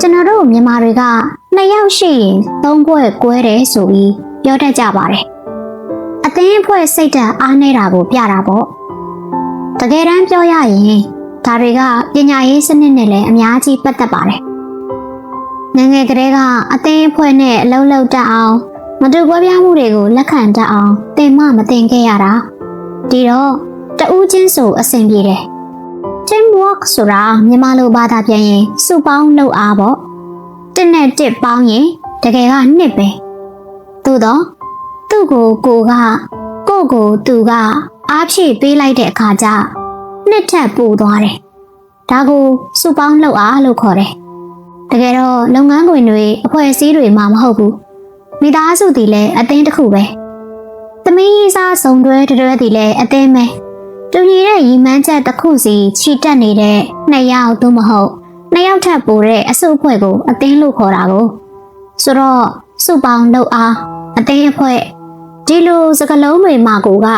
ကျွန်တော်တို့မြန်မာတွေကနှစ်ယောက်ရှိရင်သုံးဘွဲ့ကွဲတယ်ဆိုပြီးပြောတတ်ကြပါတယ်အသင်းအဖွဲ့စိတ်ဓာတ်အားနေတာကိုပြတာပေါ့တကယ်တမ်းပြောရရင်ဒါတွေကပညာရေးစနစ်နဲ့လည်းအများကြီးပတ်သက်ပါတယ်ငယ်ငယ်ကလေးကအသင်းအဖွဲ့နဲ့အလုံးလုံးတက်အောင်မတူကွဲပြားမှုတွေကိုလက်ခံတတ်အောင်သင်မှမသင်ခဲ့ရတာဒီတော့တဦးချင်းဆိုအဆင်ပြေတယ် teamwork ဆိုတာမြန်မာလိုဘာသာပြန်ရင်စုပေါင်းလုပ်အားပေါ့တစ်နဲ့တစ်ပေါင်းရင်တကယ်ကနှစ်ပဲသို့တော့သူ့ကိုကိုကကို့ကိုသူကအားဖြည့်ပေးလိုက်တဲ့အခါကျနှစ်ထပ်ပို့သွားတယ်ဒါကိုစုပေါင်းလုပ်အားလို့ခေါ်တယ်တကယ်တော့လုပ်ငန်းခွင်တွေအဖွဲ့အစည်းတွေမှမဟုတ်ဘူးမိသားစုတည်လဲအသင်းတစ်ခုပဲသမီးစားစုံတွဲတတွဲတည်လဲအသင်းပဲ တူညီတဲ့ရီမန်းချက်တစ်ခုစီခြိတက်နေတဲ့နှစ်ယောက်သို့မဟုတ်နှစ်ယောက်ထပ်ပိုတဲ့အစုအဖွဲ့ကိုအသင်းလို့ခေါ်တာကိုဆိုတော့စုပေါင်းလုပ်အားအသင်းအဖွဲ့ဒီလိုစကလုံးတွေမှာကိုက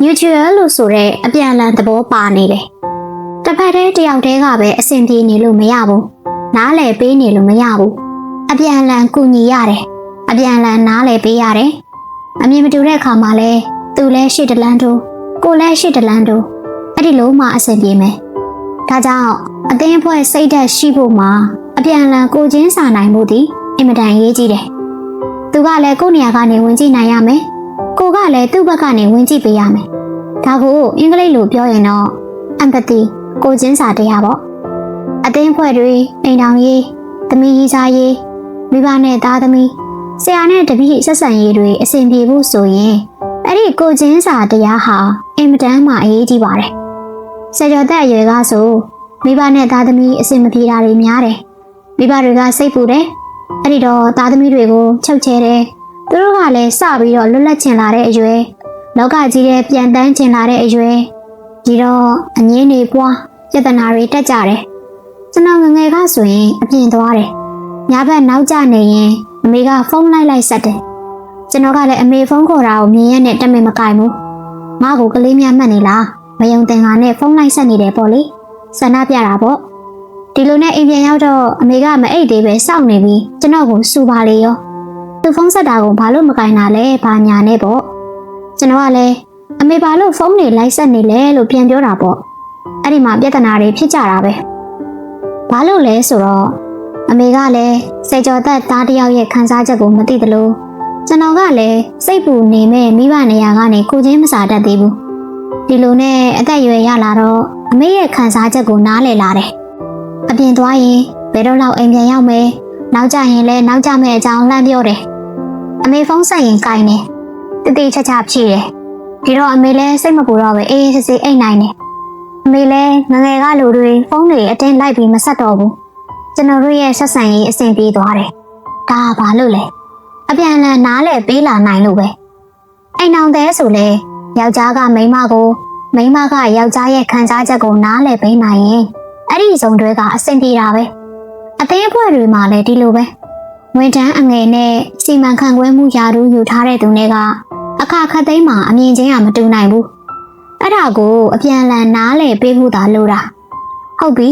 mutual လို့ဆိုတဲ့အပြန်အလှန်သဘောပါနေတယ်တစ်ဖက်တည်းတစ်ယောက်တည်းကပဲအဆင်ပြေနေလို့မရဘူးနားလည်ပေးနေလို့မရဘူးအပြန်အလှန်ကူညီရတယ်အပြန်အလှန်နားလည်ပေးရတယ်အမြင်မတူတဲ့အခါမှာလဲသူလဲရှေ့တလန်းတို့ ကိုလည်းရှိတလန်းတို့အဲ့ဒီလုံးမှအဆင်ပြေမယ်။ဒါကြောင့်အသင်းအဖွဲ့စိတ်ဓာတ်ရှိဖို့မှာအပြန်အလှန်ကိုချင်းစာနိုင်မှုဒီအင်မတန်ရေးကြီးတယ်။သူကလည်းကိုယ့်နေရာကနေဝင်ကြည့်နိုင်ရမယ်။ကိုကလည်းသူ့ဘက်ကနေဝင်ကြည့်ပေးရမယ်။ဒါကိုအင်္ဂလိပ်လိုပြောရင်တော့ empathy ကိုချင်းစာတရားပေါ့။အသင်းအဖွဲ့တွေအိမ်တော်ရေးသမီးကြီးစားရေးမိဘနဲ့သားသမီးဆရာနဲ့တပည့်ဆက်ဆံရေးတွေအဆင်ပြေဖို့ဆိုရင် အဲ့ဒီကိုချင်းစာတရားဟာအင်မတန်မှအရေးကြီးပါတယ်။ဆယ်ကျော်သက်အရွယ်ကဆိုမိဘနဲ့သားသမီးအဆင်မပြေတာတွေများတယ်။မိဘတွေကစိတ်ပူတယ်။အဲ့ဒီတော့သားသမီးတွေကိုချုပ်ချယ်တယ်။သူတို့ကလည်းစပြီးတော့လွတ်လပ်ချင်လာတဲ့အရွယ်လောကကြီးရဲ့ပြန်တန်းချင်လာတဲ့အရွယ်ဒီတော့အငင်းတွေပွားပြဿနာတွေတက်ကြတယ်။ကျွန်တော်ငယ်ငယ်ကဆိုရင်အပြင်သွားတယ်။ညဘက်နောက်ကျနေရင်အမေကဖုန်းလိုက်လိုက်ဆက်တယ်။ ကျွန်တော်ကလည်းအမေဖုန်းခေါ်တာကိုမြင်ရနဲ့တမင်မကင်ဘူး။ငါ့ကိုကလေးများမှတ်နေလား။မယုံတင်ကနဲ့ဖုန်းလိုက်ဆက်နေတယ်ပေါ့လေ။ဆန္ဒပြတာပေါ့။ဒီလိုနဲ့အိမ်ပြန်ရောက်တော့အမေကမအိတ်သေးပဲစောင့်နေပြီးကျွန်တော်ကိုစူပါလေရော။သူဖုန်းဆက်တာကိုဘာလို့မကင်တာလဲ။ဘာညာနဲ့ပေါ့။ကျွန်တော်ကလည်းအမေဘာလို့ဖုန်းနေလိုက်ဆက်နေလဲလို့ပြန်ပြောတာပေါ့။အဲ့ဒီမှာပြဿနာတွေဖြစ်ကြတာပဲ။ဘာလို့လဲဆိုတော့အမေကလည်းစေကျော်သက်သားတစ်ယောက်ရဲ့ခံစားချက်ကိုမသိသလို ကျွန်တော်ကလည်းစိတ်ပူနေမဲ့မိဘနေရာကနေကိုချင်းမစားတတ်သေးဘူးဒီလိုနဲ့အသက်အရွယ်ရလာတော့အမေရဲ့ခံစားချက်ကိုနားလည်လာတယ်အပြင်သွားရင်ဘယ်တော့လောက်အိမ်ပြန်ရောက်မယ်နောက်ကြရင်လည်းနောက်ကြမယ့်အကြောင်းလှမ်းပြောတယ်အမေဖုန်းဆက်ရင်ကိုင်တယ်တတိချာချာဖြည့်တယ်ဒီတော့အမေလည်းစိတ်မပူတော့ပဲအေးအေးဆေးဆေးအိတ်နိုင်တယ်အမေလည်းငငယ်ကလူတွေဖုန်းတွေအတင်းလိုက်ပြီးမဆက်တော့ဘူးကျွန်တော်တို့ရဲ့ဆက်ဆံရေးအဆင်ပြေသွားတယ်ဒါကဘာလို့လဲ အပြန်အလှန်နားလဲပေးလာနိုင်လို့ပဲအိမ်အောင်တဲ့ဆိုလဲယောက်ျားကမိန်းမကိုမိန်းမကယောက်ျားရဲ့ခံစားချက်ကိုနားလဲပေးနိုင်ရင်အဲ့ဒီဇုံတွေကအဆင်ပြေတာပဲအသေးအဖွဲတွေမှာလည်းဒီလိုပဲဝန်ထမ်းအငယ်နဲ့စီမံခန့်ခွဲမှုယာတူးယူထားတဲ့သူတွေကအခါခတ်သိမ်းမှာအမြင်ချင်းကမတူနိုင်ဘူးအဲ့ဒါကိုအပြန်အလှန်နားလဲပေးဖို့သာလိုတာဟုတ်ပြီ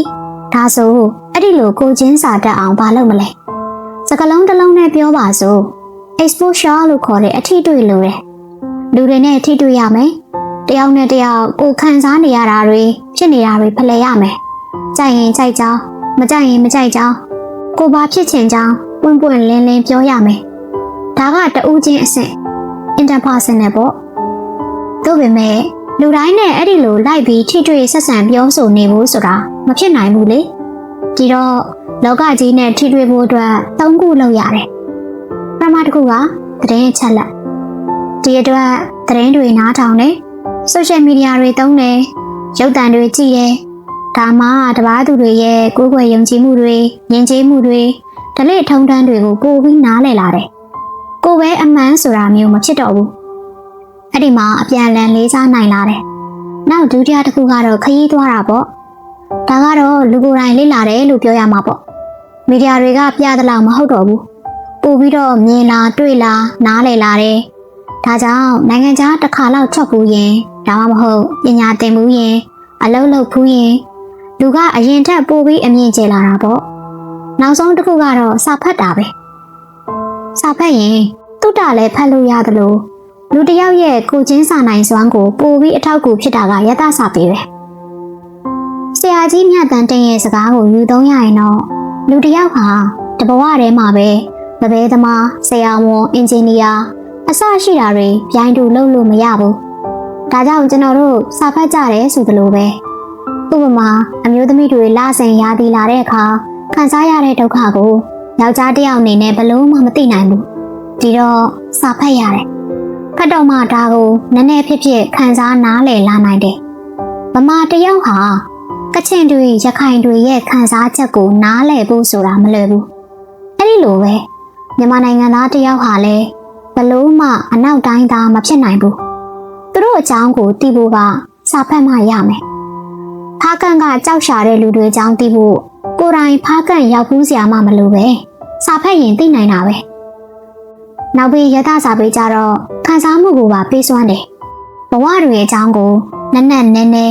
ဒါဆိုအဲ့ဒီလိုကိုချင်းစာတတ်အောင်ဘာလုပ်မလဲစကလုံးတစ်လုံးနဲ့ပြောပါစို့ exposure လို့ခေါ်တဲ့အထီးတွေ့လို့တယ်လူတွေနဲ့အထီးတွေ့ရမယ်တယောက်နဲ့တယောက်ကိုခံစားနေရတာတွေဖြစ်နေတာတွေဖလှယ်ရမယ်ကြိုက်ရင်ကြိုက်ကြောင်းမကြိုက်ရင်မကြိုက်ကြောင်းကိုဘာဖြစ်ချင်ကြောင်းပွင့်ပွင့်လင်းလင်းပြောရမယ်ဒါကတဦးချင်းအဆင့် interpersonal ပေါ့သို့ပေမဲ့လူတိုင်းနဲ့အဲ့ဒီလိုလိုက်ပြီးထိတွေ့ဆက်ဆံပြောဆိုနေဖို့ဆိုတာမဖြစ်နိုင်ဘူးလေဒီတော့လောကကြီးနဲ့ထိတွေ့ဖို့အတွက်သုံးခုလုပ်ရတယ်။ ပထမတစ်ခုကသတင်းအချက်လက်။ဒီအတွက်သတင်းတွေနားထောင်တယ်။ social media တွေသုံးတယ်။ရုပ်သံတွေကြည့်တယ်။ဒါမှတပားသူတွေရဲ့ကိုယ်ွယ်ယုံကြည်မှုတွေ၊ယဉ်ကျေးမှုတွေဓလေ့ထုံးတမ်းတွေကိုပိုပြီးနားလည်လာတယ်။ကိုယ်ပဲအမှန်ဆိုတာမျိုးမဖြစ်တော့ဘူး။အဲ့ဒီမှာအပြန်အလှန်လေးစားနိုင်လာတယ်။နောက်ဒုတိယတစ်ခုကတော့ခရီးသွားတာပေါ့။ဒါကတော့လူကိုယ်တိုင်လေ့လာတယ်လို့ပြောရမှာပေါ့။မီဒီယာတွေကပြသလောက်မဟုတ်တော့ဘူး ပို့ပြီးတော့မြင်လာတွေ့လာနားလည်လာတယ်ဒါကြောင့်နိုင်ငံခြားတစ်ခါလောက်ချက်ဘူးရင်ဒါမှမဟုတ်ပညာသင်ဘူးရင်အလုပ်လုပ်ဘူးရင်လူကအရင်ထက်ပိုပြီးအမြင့်ကျလာတာပေါ့နောက်ဆုံးတစ်ခုကတော့စာဖတ်တာပဲစာဖတ်ရင်တုတ္တလည်းဖတ်လို့ရသလိုလူတစ်ယောက်ရဲ့ကိုယ်ချင်းစာနိုင်စွမ်းကိုပိုပြီးအထောက်အကူဖြစ်တာကယတစာပေပဲဆရာကြီးမြတ်တန်တင်ရဲ့စကားကိုယူသုံးရရင်တော့လူတစ်ယောက်ဟာတဘဝထဲမှာပဲ မဘဲသမားဆရာဝန်အင်ဂျင်နီယာအစရှိတာတွေပြိုင်တူလုပ်လို့မရဘူးဒါကြောင့်ကျွန်တော်တို့စာဖတ်ကြတယ်ဆိုသလိုပဲဥပမာအမျိုးသမီးတွေလစဉ်ရာသီလာတဲ့အခါခံစားရတဲ့ဒုက္ခကိုယောက်ျားတစ်ယောက်အနေနဲ့ဘယ်လို့မှမသိနိုင်ဘူးဒီတော့စာဖတ်ရတယ်ဖတ်တော့မှဒါကိုနည်းနည်းဖြစ်ဖြစ်ခံစားနားလည်လာနိုင်တယ်ဗမာတစ်ယောက်ဟာကချင်တွေရခိုင်တွေရဲ့ခံစားချက်ကိုနားလည်ဖို့ဆိုတာမလွယ်ဘူးအဲ့ဒီလိုပဲ မြန်မာနိုင်ငံသားတစ်ယောက်ဟာလည်းဘလို့မှအနောက်တိုင်းသားမဖြစ်နိုင်ဘူးသူတို့အကြောင်းကိုသိဖို့ကစာဖတ်မှရမယ်ဖားကန်ကကြောက်ရှာတဲ့လူတွေအကြောင်းသိဖို့ကိုယ်တိုင်ဖားကန်ရောက်ဘူးစရာမှမလိုပဲစာဖတ်ရင်သိနိုင်တာပဲနောက်ပြီးရသစာပေကြတော့ခံစားမှုကိုပါပေးစွမ်းတယ်ဘဝတွေအကြောင်းကိုနက်နက်နဲနဲ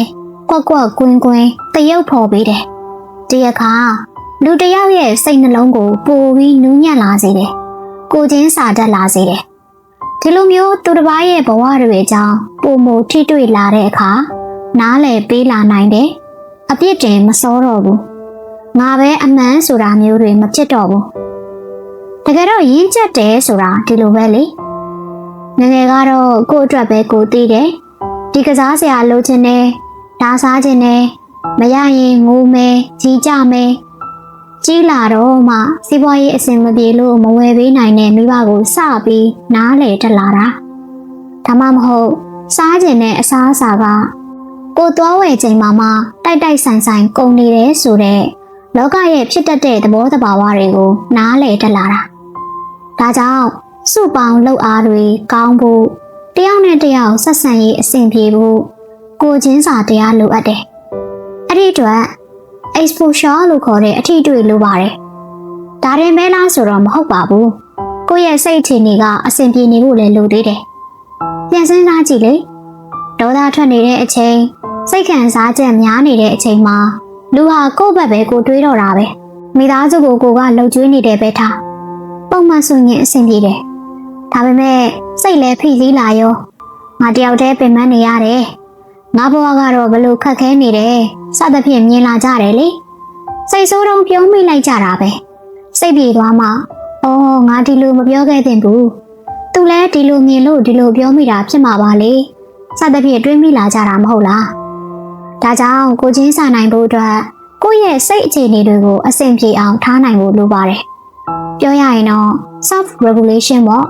ကွက်ကွက်ကွင်းကွင်းတရုပ်ဖော်ပေးတယ်ဒီအခါ လူတစ်ယောက်ရဲ့စိတ်နှလုံးကိုပိုပြီးနူးညံ့လာစေတယ်ကိုချင်းစာတတ်လာစေတယ်ဒီလိုမျိုးသူတစ်ပါးရဲ့ဘဝတွေအကြောင်းပုံမထိတွေ့လာတဲ့အခါနားလည်ပေးလာနိုင်တယ်အပြစ်တင်မစောတော့ဘူးငါပဲအမှန်ဆိုတာမျိုးတွေမဖြစ်တော့ဘူးတကယ်တော့ရင်းချက်တယ်ဆိုတာဒီလိုပဲလေငယ်ငယ်ကတော့ကိုယ့်အတွက်ပဲကိုသိတယ်ဒီကစားစရာလိုချင်တယ်ဒါစားချင်တယ်မရရင်ငိုမယ်ကြီးကြမယ် ကြီးလာတော့မှစီးပွားရေးအဆင်မပြေလို့မဝယ်ပေးနိုင်တဲ့မိဘကိုစပြီးနားလေတက်လာတာဒါမှမဟုတ်စားကျင်တဲ့အစားအစာကကိုသွားဝယ်ချိန်မှာမှတိုက်တိုက်ဆိုင်ဆိုင်ကုန်နေတယ်ဆိုတော့လောကရဲ့ဖြစ်တတ်တဲ့သဘောတဘာဝတွေကိုနားလေတက်လာတာဒါကြောင့်စုပေါင်းလှုပ်အားတွေကောင်းဖို့တယောက်နဲ့တယောက်ဆက်ဆံရေးအဆင်ပြေဖို့ကိုချင်းစာတရားလိုအပ်တယ်အဲ့ဒီအတွက် exposure လို့ခေါ်တဲ့အထီးတွေ့လိုပါတယ်။ဒါရင်မဲလားဆိုတော့မဟုတ်ပါဘူး။ကိုယ့်ရဲ့စိတ်အခြေအနေကအဆင်ပြေနေဖို့လည်းလိုသေးတယ်။ပြန်စဉ်းစားကြည့်လေ။ဒေါသထွက်နေတဲ့အချိန်စိတ်ခံစားချက်များနေတဲ့အချိန်မှာလူဟာကိုယ့်ဘက်ပဲကိုတွေးတော့တာပဲ။မိသားစုကိုကိုကလှုပ်ကြွေးနေတယ်ပဲထား။ပုံမှန်ဆိုရင်အဆင်ပြေတယ်။ဒါပေမဲ့စိတ်လည်းဖိစီးလာရောငါတယောက်တည်းပင်ပန်းနေရတယ်။ ငါဘဝကတော့ဘလို့ခက်ခဲနေတယ်စသဖြင့်မြင်လာကြတယ်လေစိတ်ဆိုးတုံးပြုံးမိလိုက်ကြတာပဲစိတ်ပြေသွားမှအော်ငါဒီလိုမပြောခဲ့သင့်ဘူးသူလည်းဒီလိုမြင်လို့ဒီလိုပြောမိတာဖြစ်မှာပါလေစသဖြင့်တွေးမိလာကြတာမဟုတ်လားဒါကြောင့်ကိုချင်းစာနိုင်ဖို့အတွက်ကိုယ့်ရဲ့စိတ်အခြေအနေတွေကိုအဆင်ပြေအောင်ထားနိုင်ဖို့လိုပါတယ်ပြောရရင်တော့ self regulation ပေါ့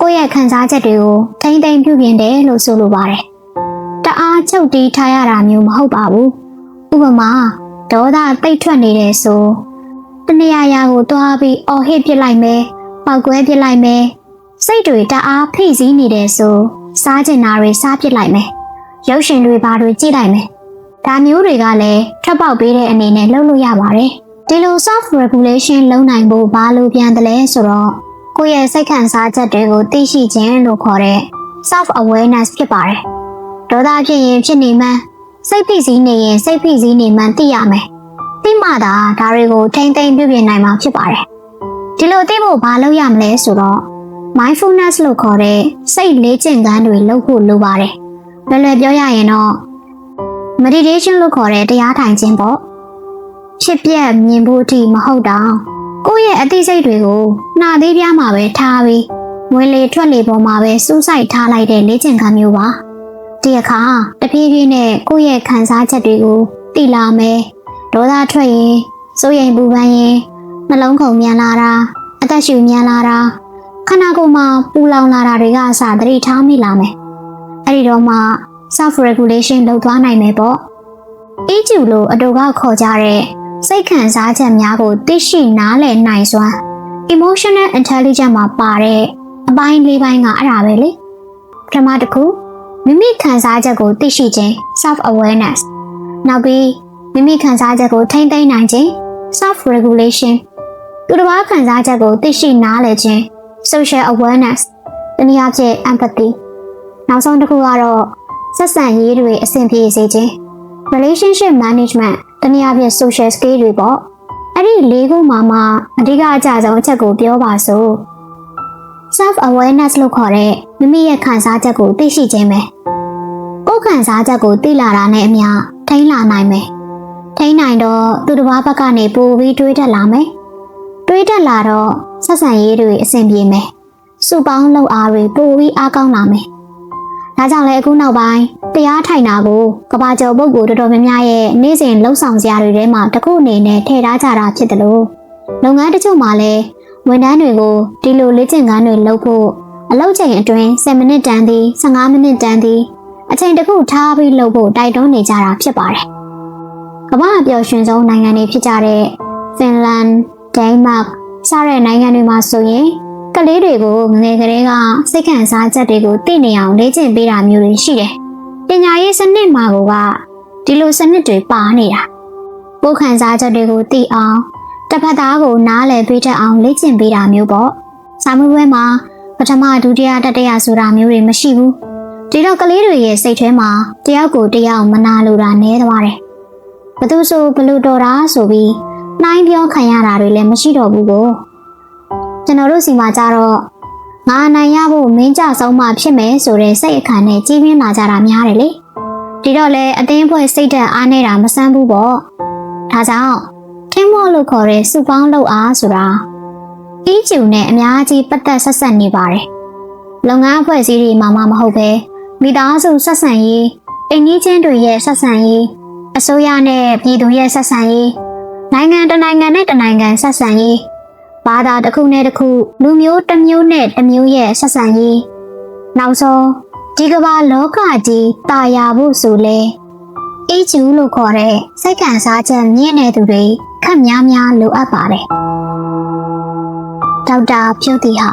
ကိုယ့်ရဲ့ခံစားချက်တွေကိုထိမ့်သိမ့်ပြုပြင်တယ်လို့ဆိုလိုပါတယ်တအား ချုပ်တီးထားရတာမျိုးမဟုတ်ပါဘူးဥပမာဒေါသတိတ်ထွက်နေတယ်ဆိုတနေရာရာကိုတွားပြီးအော်ဟစ်ပစ်လိုက်မယ်ပောက်ကွဲပစ်လိုက်မယ်စိတ်တွေတအားဖိစီးနေတယ်ဆိုစားကျင်တာတွေစားပစ်လိုက်မယ်ရုပ်ရှင်တွေဘာတွေကြည့်လိုက်မယ်ဒါမျိုးတွေကလည်းထပ်ပေါက်ပေးတဲ့အနေနဲ့လုပ်လို့ရပါတယ်ဒီလို soft regulation လုပ်နိုင်ဖို့ဘာလို့ပြန်တယ်လဲဆိုတော့ကိုယ့်ရဲ့စိတ်ခံစားချက်တွေကိုသိရှိခြင်းလို့ခေါ်တဲ့ self awareness ဖြစ်ပါတယ် ဒေါသဖြစ်ရင်ဖြစ်နေမှန်းစိတ်ဖိစီးနေရင်စိတ်ဖိစီးနေမှန်းသိရမယ်။သိမှသာဒါတွေကိုထိမ့်သိမ့်ပြုပြင်နိုင်မှာဖြစ်ပါတယ်။ဒီလိုသိဖို့ဘာလုပ်ရမလဲဆိုတော့ mindfulness လို့ခေါ်တဲ့စိတ်လေ့ကျင့်ခန်းတွေလုပ်ဖို့လိုပါတယ်။လွယ်လွယ်ပြောရရင်တော့ meditation လို့ခေါ်တဲ့တရားထိုင်ခြင်းပေါ့။ဖြစ်ပြက်မြင်ဖို့အထိမဟုတ်တော့ကိုယ့်ရဲ့အသိစိတ်တွေကိုနှာသေးပြားမှာပဲထားပြီးဝင်လေထွက်လေပေါ်မှာပဲစူးစိုက်ထားလိုက်တဲ့လေ့ကျင့်ခန်းမျိုးပါ။ ဒီအခါတဖြည်းဖြည်းနဲ့ကိုယ့်ရဲ့ခံစားချက်တွေကိုသိလာမယ်ဒေါသထွက်ရင်စိုးရိမ်ပူပန်ရင်နှလုံးခုန်မြန်လာတာအသက်ရှူမြန်လာတာခန္ဓာကိုယ်မှာပူလောင်လာတာတွေကအစသတိထားမိလာမယ်အဲ့ဒီတော့မှ self regulation လုပ်သွားနိုင်မယ်ပေါ့အေးကျူလို့အတူကခေါ်ကြတဲ့စိတ်ခံစားချက်များကိုသိရှိနားလည်နိုင်စွမ်း emotional intelligence မှာပါတဲ့အပိုင်းလေးပိုင်းကအဲ့ဒါပဲလေပထမတစ်ခု မိမိခံစားချက်ကိုသိရှိခြင်း self awareness နောက်ပြီးမိမိခံစားချက်ကိုထိန်းသိမ်းနိုင်ခြင်း self regulation သူတစ်ပါးခံစားချက်ကိုသိရှိနားလည်ခြင်း social awareness တနည်းအားဖြင့် empathy နောက်ဆုံးတစ်ခုကတော့ဆက်ဆံရေးတွေအဆင်ပြေစေခြင်း relationship management တတနည်းအားဖြင့် social skill တွေပေါ့အဲ့ဒီလေးခုမှာမှအဓိကအကြဆုံးအချက်ကိုပြောပါစို့ self awareness လို့ခေါ်တဲ့မိမိရဲ့ခံစားချက်ကိုသိရှိခြင်းပဲကိုယ်ခံစားချက်ကိုသိလာတာနဲ့အမျှထိန်းလာနိုင်မယ်ထိန်းနိုင်တော့သူတစ်ပါးဘက်ကနေပိုပြီးတွေးတတ်လာမယ်တွေးတတ်လာတော့ဆက်ဆံရေးတွေအဆင်ပြေမယ်စုပေါင်းလှုပ်အားတွေပိုပြီးအားကောင်းလာမယ်ဒါကြောင့်လည်းအခုနောက်ပိုင်းတရားထိုင်တာကိုကဘာကျော်ပုဂ္ဂိုလ်တော်တော်များများရဲ့နေ့စဉ်လှုပ်ဆောင်စရာတွေထဲမှာတစ်ခုအနေနဲ့ထည့်ထားကြတာဖြစ်တယ်လို့လုပ်ငန်းတချို့မှာလည်း ဝန်ထမ်းတွေကိုဒီလိုလေ့ကျင့်ခန်းတွေလုပ်ဖို့အလုပ်ချိန်အတွင်း10မိနစ်တန်းသည်15မိနစ်တန်းသည်အချိန်တစ်ခုထားပြီးလုပ်ဖို့တိုက်တွန်းနေကြတာဖြစ်ပါတယ်။ကမ္ဘာအပျော်ရွှင်ဆုံးနိုင်ငံတွေဖြစ်ကြတဲ့ဖင်လန်၊ဒိန်းမတ်စတဲ့နိုင်ငံတွေမှာဆိုရင်ကလေးတွေကိုငယ်ကလေးကစိတ်ခံစားချက်တွေကိုသိနေအောင်လေ့ကျင့်ပေးတာမျိုးတွေရှိတယ်။ပညာရေးစနစ်မှာကဒီလိုစနစ်တွေပါနေတာ။ကိုယ်ခံစားချက်တွေကိုသိအောင် တစ်ဖက်သားကိုနားလည်ပေးတတ်အောင်လေ့ကျင့်ပေးတာမျိုးပေါ့။စာမှုပွဲမှာပထမဒုတိယတတိယဆိုတာမျိုးတွေမရှိဘူး။ဒီတော့ကလေးတွေရဲ့စိတ်ထဲမှာတယောက်ကိုတယောက်မနာလိုတာနည်းသွားတယ်။ဘသူဆိုဘလူတော်တာဆိုပြီးနှိုင်းပြောခံရတာတွေလည်းမရှိတော့ဘူးကို။ကျွန်တော်တို့စီမှာကြတော့ငါနိုင်ရဖို့မင်းကြဆုံးမှဖြစ်မယ်ဆိုတဲ့စိတ်အခါနဲ့ကြီးပြင်းလာကြတာများတယ်လေ။ဒီတော့လေအတင်းဖွဲ့စိတ်ဓာတ်အားနေတာမဆန်းဘူးပေါ့။ဒါကြောင့် ထင်းမော့လို့ခေါ်တဲ့စုပေါင်းလုပ်အားဆိုတာအီးကျူနဲ့အများကြီးပတ်သက်ဆက်ဆက်နေပါတယ်။လုပ်ငန်းအဖွဲ့အစည်းတွေမှာမှမဟုတ်ပဲမိသားစုဆက်ဆံရေးအိမ်ကြီးချင်းတွေရဲ့ဆက်ဆံရေးအစိုးရနဲ့ပြည်သူရဲ့ဆက်ဆံရေးနိုင်ငံတစ်နိုင်ငံနဲ့တစ်နိုင်ငံဆက်ဆံရေးဘာသာတစ်ခုနဲ့တစ်ခုလူမျိုးတစ်မျိုးနဲ့တစ်မျိုးရဲ့ဆက်ဆံရေးနောက်ဆုံးဒီကမ္ဘာလောကကြီးတာယာဖို့ဆိုလဲအေးကျူလို့ခေါ်တဲ့စိတ်ခံစားချက်မြင့်တဲ့သူတွေခက် များများလိုအပ်ပါတယ်။ဒေါက်တာဖြိုးတီဟာ